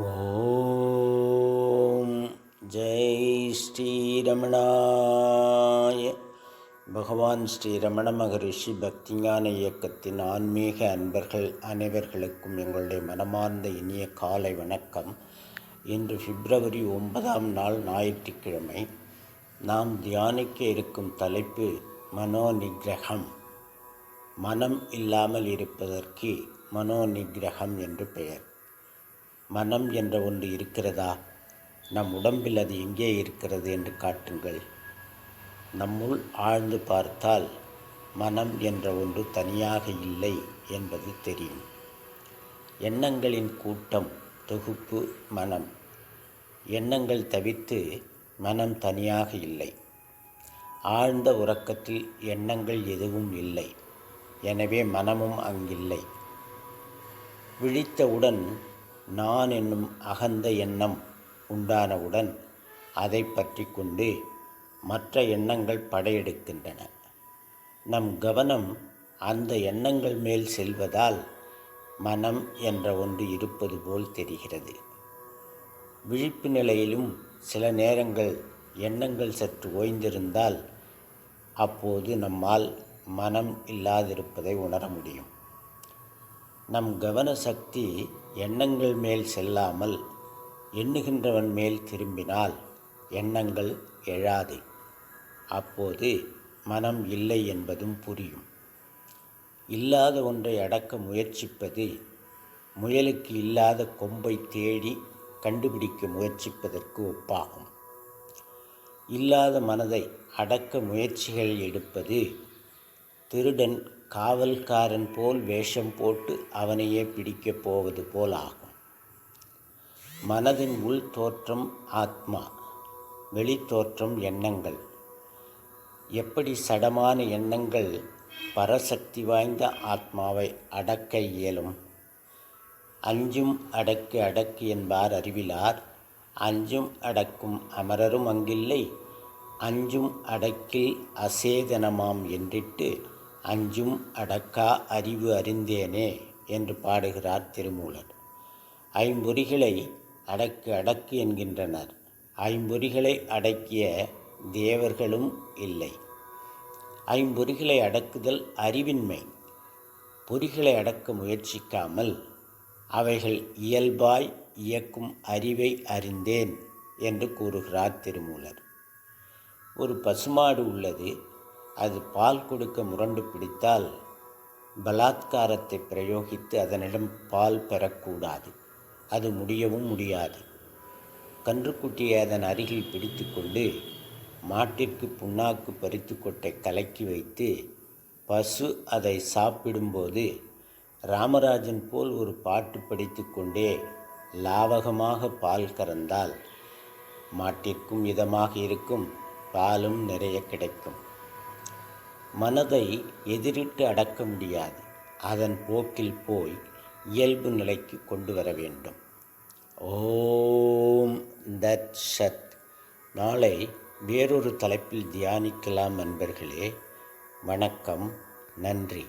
ஓம் ஜெய் ஸ்ரீரமணாய. பகவான் ஸ்ரீ ரமண மகரிஷி பக்திஞான இயக்கத்தின் ஆன்மீக அன்பர்கள் அனைவர்களுக்கும் எங்களுடைய மனமார்ந்த இனிய காலை வணக்கம். இன்று பிப்ரவரி ஒன்பதாம் நாள் ஞாயிற்றுக்கிழமை. நாம் தியானிக்க இருக்கும் தலைப்பு மனோநிகிரகம். மனம் இல்லாமல் இருப்பதற்கு மனோநிகிரகம் என்று பெயர். மனம் என்ற ஒன்று இருக்கிறதா? நம் உடம்பில் அது எங்கே இருக்கிறது என்று காட்டுங்கள். நம்முள் ஆழ்ந்து பார்த்தால் மனம் என்ற ஒன்று தனியாக இல்லை என்பது தெரியும். எண்ணங்களின் கூட்டம் தொகுப்பு மனம். எண்ணங்கள் தவிர்த்து மனம் தனியாக இல்லை. ஆழ்ந்த உறக்கத்தில் எண்ணங்கள் எதுவும் இல்லை. எனவே மனமும் அங்கில்லை. விழித்தவுடன் நான் என்னும் அகந்த எண்ணம் உண்டானவுடன் அதை பற்றி கொண்டு மற்ற எண்ணங்கள் படையெடுக்கின்றன. நம் கவனம் அந்த எண்ணங்கள் மேல் செல்வதால் மனம் என்ற ஒன்று இருப்பது போல் தெரிகிறது. விழிப்பு நிலையிலும் சில நேரங்கள் எண்ணங்கள் சற்று ஓய்ந்திருந்தால் அப்போது நம்மால் மனம் இல்லாதிருப்பதை உணர முடியும். நம் கவன சக்தி எண்ணங்கள் மேல் செல்லாமல் எண்ணுகின்றவன் மேல் திரும்பினால் எண்ணங்கள் எழாது. அப்போது மனம் இல்லை என்பதும் புரியும். இல்லாத ஒன்றை அடக்க முயற்சிப்பது முயலுக்கு இல்லாத கொம்பை தேடி கண்டுபிடிக்க முயற்சிப்பதற்கு ஒப்பாகும். இல்லாத மனதை அடக்க முயற்சிகள் எடுப்பது திருடன் காவல்காரன் போல் வேஷம் போட்டு அவனையே பிடிக்கப் போவது போல் ஆகும் மனதின் உள் தோற்றம் ஆத்மா வெளித்தோற்றம் எண்ணங்கள். எப்படி சடமான எண்ணங்கள் பரசக்தி வாய்ந்த ஆத்மாவை அடக்க இயலும்? அஞ்சும் அடக்கு அடக்கு என்பார் அறிவிலார். அஞ்சும் அடக்கும் அமரரும் அங்கில்லை. அஞ்சும் அடக்கில் அசேதனமாம் என்றிட்டு அஞ்சும் அடக்கா அறிவு அறிந்தேனே என்று பாடுகிறார் திருமூலர். ஐம்பொறிகளை அடக்கு அடக்கு என்கின்றனர். ஐம்பொறிகளை அடக்கிய தேவர்களும் இல்லை. ஐம்பொறிகளை அடக்குதல் அறிவின்மை. பொறிகளை அடக்க முயற்சிக்காமல் அவைகள் இயல்பாய் இயக்கும் அறிவை அறிந்தேன் என்று கூறுகிறார் திருமூலர். ஒரு பசுமாடு உள்ளது. அது பால் கொடுக்க முரண்டு பிடித்தால் பலாத்காரத்தை பிரயோகித்து அதனிடம் பால் பெறக்கூடாது. அது முடியவும் முடியாது. கன்றுக்குட்டியை அதன் அருகில் பிடித்து கொண்டு மாட்டிற்கு புண்ணாக்கு பறித்து கொட்டை கலக்கி வைத்து பசு அதை சாப்பிடும்போது ராமராஜன் போல் ஒரு பாட்டு படித்து கொண்டே லாவகமாக பால் கறந்தால் மாட்டிற்கும் இதமாக இருக்கும் பாலும் நிறைய கிடைக்கும். மனதை எதிரிட்டு அடக்க முடியாது. அதன் போக்கில் போய் இயல்பு நிலைக்கு கொண்டு வர வேண்டும். ஓம் தத் சத். நாளை வேறொரு தலைப்பில் தியானிக்கலாம் நண்பர்களே. வணக்கம். நன்றி.